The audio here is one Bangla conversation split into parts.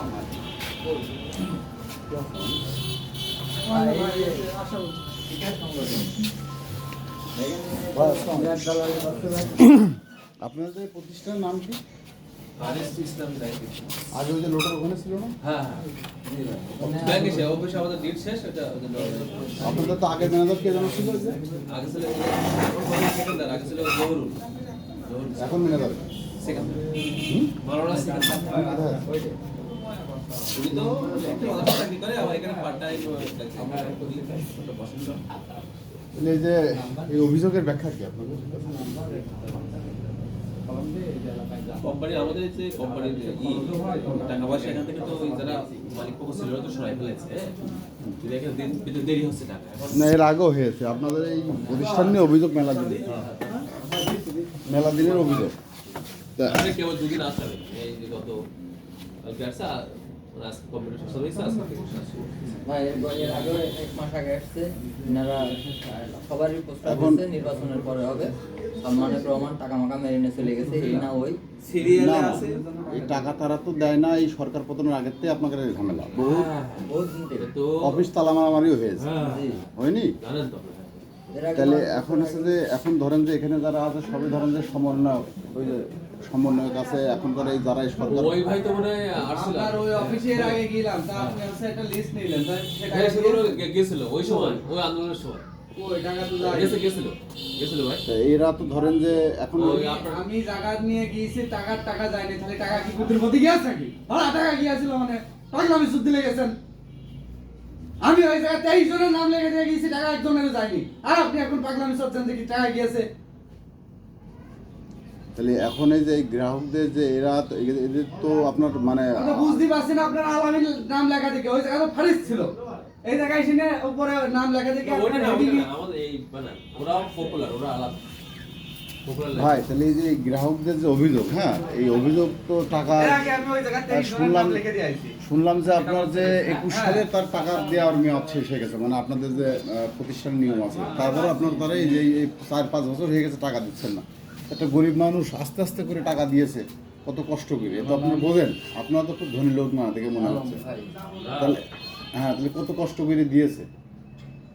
আপনাদের প্রতিষ্ঠানের নাম কি? আগে ওই যে লোটার ওখানে ছিল না? হ্যাঁ হ্যাঁ। আপনাদের তো আগের ম্যানেজার কে যেন ছিল এখন ম্যানেজার? সেকেন্ডার। চাকরি করে এখানে পার্ট টাইম পছন্দ এই যে এই অভিযোগের ব্যাখ্যা কি আপনাদের? কোম্পানি আমাদের যে কোম্পানির টাকা পয়সা এখান থেকে তো যারা মালিক পক্ষ ছিল তো সরাই ফেলেছে। যদি এখানে দিন দিতে দেরি হচ্ছে টাকা। না এর আগেও হয়েছে। আপনাদের এই প্রতিষ্ঠান নিয়ে অভিযোগ মেলা দিনে। মেলা দিনের অভিযোগ। কেবল দুদিন আসতে হবে এই গত কালকে আসছে আর আজকে কম্পিউটার শেষ আজকে থেকে ভাই এর এর এক মাস আগে আসছে। এনারা সবারই প্রস্তাব এখন- নির্বাচনের পরে হবে। সালমানের রহমান টাকা মাকা মেরে চলে গেছে এই না ওই। না, এই টাকা তারা তো দেয় না এই সরকার পতনের আগের থেকে আপনাদের ঝামেলা। বহুত দিন থেকে এটা তো। অফিস তালামারামারিও হয়েছে। হয়নি? জানেন তো। তাহলে এখন হচ্ছে যে এখন ধরেন যে এখানে যারা আছে সবই ধরেন যে সমন্বয়ক ওই যে সমন্বয়ক আছে এখনকার এই যারা এই সরকার ওই ভাই তো মনে আপনার ওই অফিসের আগে গেলাম তা আপনি হচ্ছে একটা লিস্ট নিলেন তাই সেটা হ্যাঁ গেছিল ওই সময় ওই আন্দোলনের সময়। এরা তো ধরেন যে এখন আমি- জায়গা নিয়ে গিয়েছি টাকার টাকা যায়নি তাহলে টাকা কি কুটির মধ্যে গিয়েছে নাকি? হ্যাঁ টাকা গিয়েছিল মানে তখন আমি সুদ দিলে গেছেন। আমি ওই জায়গায় তেইশ জনের নাম লেগে দিয়ে গিয়েছি টাকা একজনের যায়নি। আর আপনি এখন পাগলামি চলছেন যে কি টাকা গিয়েছে? তাহলে এখন এই যে এই গ্রাহকদের যে এরা তো এদের তো আপনার মানে বুঝতে পারছি না আপনার আলামিন নাম লেখা থেকে ওই জায়গায় তো ফারিস ছিল। এই জায়গায় এসে উপরে নাম লেখা থেকে আমাদের এই মানে ওরা পপুলার ওরা আলাদা। ভাই তাহলে এই যে গ্রাহকদের যে অভিযোগ হ্যাঁ এই অভিযোগ তো টাকা শুনলাম নাম লিখে দিয়ে আইছি। শুনলাম যে আপনার যে একুশ সালে তার টাকা দেওয়ার মেয়াদ শেষ হয়ে গেছে মানে আপনাদের যে প্রতিষ্ঠান নিয়ম আছে। তারপরে আপনার তারা এই যে চার পাঁচ বছর হয়ে গেছে টাকা দিচ্ছেন না। একটা গরিব মানুষ আস্তে আস্তে করে টাকা দিয়েছে কত কষ্ট করে। তো আপনি বোঝেন আপনারা তো খুব ধনী লোক না দেখে মনে হচ্ছে। তাহলে হ্যাঁ তাহলে কত কষ্ট করে দিয়েছে।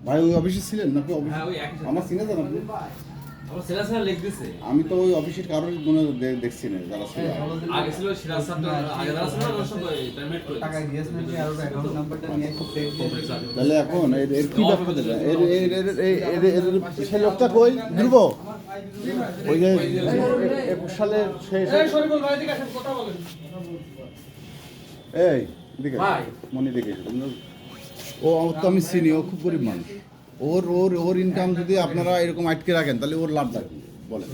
ভাই ওই অফিসে ছিলেন নাকি অফিস? হ্যাঁ, ওই একই সাথে। আমার চিনে যান আপনি। আমি তো ওই অফিসের কারোর মনে দেখছি না যারা ছিল। আগে ছিল সিরাজ সাহেব আগে যারা ছিল না ওর সঙ্গে পেমেন্ট করে টাকা ইনভেস্টমেন্ট আর অ্যাকাউন্ট নাম্বারটা নিয়ে খুব কমপ্লেক্স তাহলে এখন এর এর কি ব্যাপার? এর এর এর এর- এর- এর- এর- সেই লোকটা কই? ধ্রুব? ওই যে একুশ সালের শেষ এই দিকে। মনি ও তো আমি চিনি ও খুব গরিব মানুষ। ওর ওর ওর ইনকাম যদি আপনারা এরকম আটকে রাখেন তাহলে ওর লাভ কি বলেন।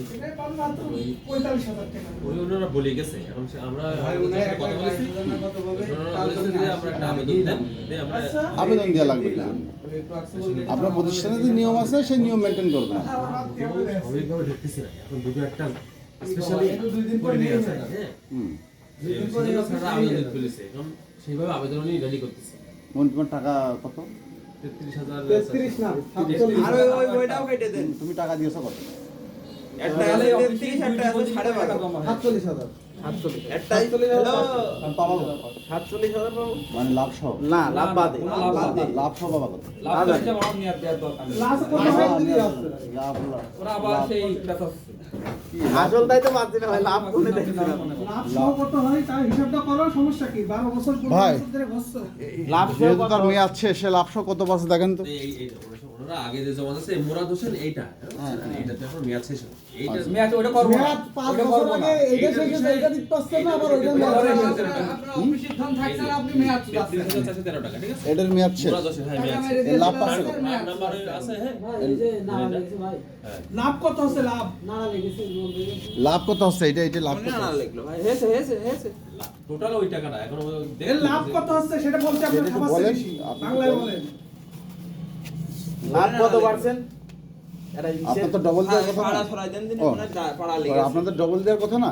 ওনারা বলে গেছে। এখন আমরা কথা বলেছি। একটা আবেদন দেওয়া লাগবে। আপনার প্রতিষ্ঠানে যে নিয়ম আছে সেই নিয়ম মেনটেন করবেন। এখন দুটো একটা স্পেশালি সেইভাবে আবেদন রেডি করতেছে। টাকা কত? তেত্রিশ হাজার তেত্রিশ না, আর ওই ওই বইটাও কেটে দেন। তুমি- তুমি টাকা দিয়েছ কত? একটা আছে একটা আছে মানে লাভ সহ না লাভ বাদে লাভ সহ পাবা কত লাস্ট কত হয় যদি আসতে লাভ লাভ ওরা আবার সেই আসল তাই তো বাদ দিলে ভাই লাভ কোনে লাভ সহ কত হয় তার হিসাবটা করো সমস্যা কি বারো বছর পনেরো ভাই। বছর ধরে ঘষছো লাভ যেহেতু তার মেয়াদ শেষ সে লাভ সহ কত পাচ্ছে দেখেন তো এই এই ওনারা আগে যে জমা আছে মুরাদ হোসেন এইটা এইটাতে মেয়াদ শেষ হবে। এইটা মেয়াদ ওটা করব মেয়াদ পাঁচ বছর আগে এইটা শেষ হয়েছে, এইটা দিতে পারছে না, আবার ওইটা মেয়াদ পরে শেষ হয়েছে। হয়েছে। আপনার অফিসের ধন থাকছে না, আপনি মেয়াদ চুকাচ্ছেন। তেরো টাকা ঠিক আছে? এটার মেয়াদ শেষ। মুরাদ হোসেন হ্যাঁ মেয়াদ মেরে এই লাভ আপনার কত? মেয়াদ। নাম্বার আছে হ্যাঁ? লাভ কত হচ্ছে লাভ? লাভ কত হচ্ছে এটা এটা লাভ কত? না লিখলো ভাই হেসে হেসে হেসে টোটাল ওই টাকাটা এখন লাভ কত হচ্ছে সেটা বলতে আপনার খাবার বেশি বাংলায় বলেন। লাভ কত পার্সেন্ট আপনার তো double দেওয়ার কথা না? পাড়া ছড়াই দেন দিন ও। যা- পাড়া আর লেগে আপনাদের ডবল দেওয়ার কথা না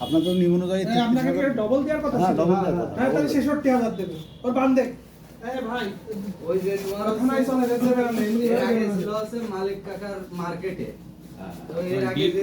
আপনার তো নিয়ম অনুযায়ী এই 33 আপনাকে ডবল দেওয়ার কথা হ্যাঁ, ছিল। দেওয়ার কথা। হ্যাঁ তাহলে ছেষট্টি হাজার দেবে ওর এই ভাই ওই যে তোমার চলে যেতে পারে না, এমনি এর আগে ভাবে ছিল হচ্ছে মালিক কাকার মার্কেটে তো এর হ্যাঁ, আগে যে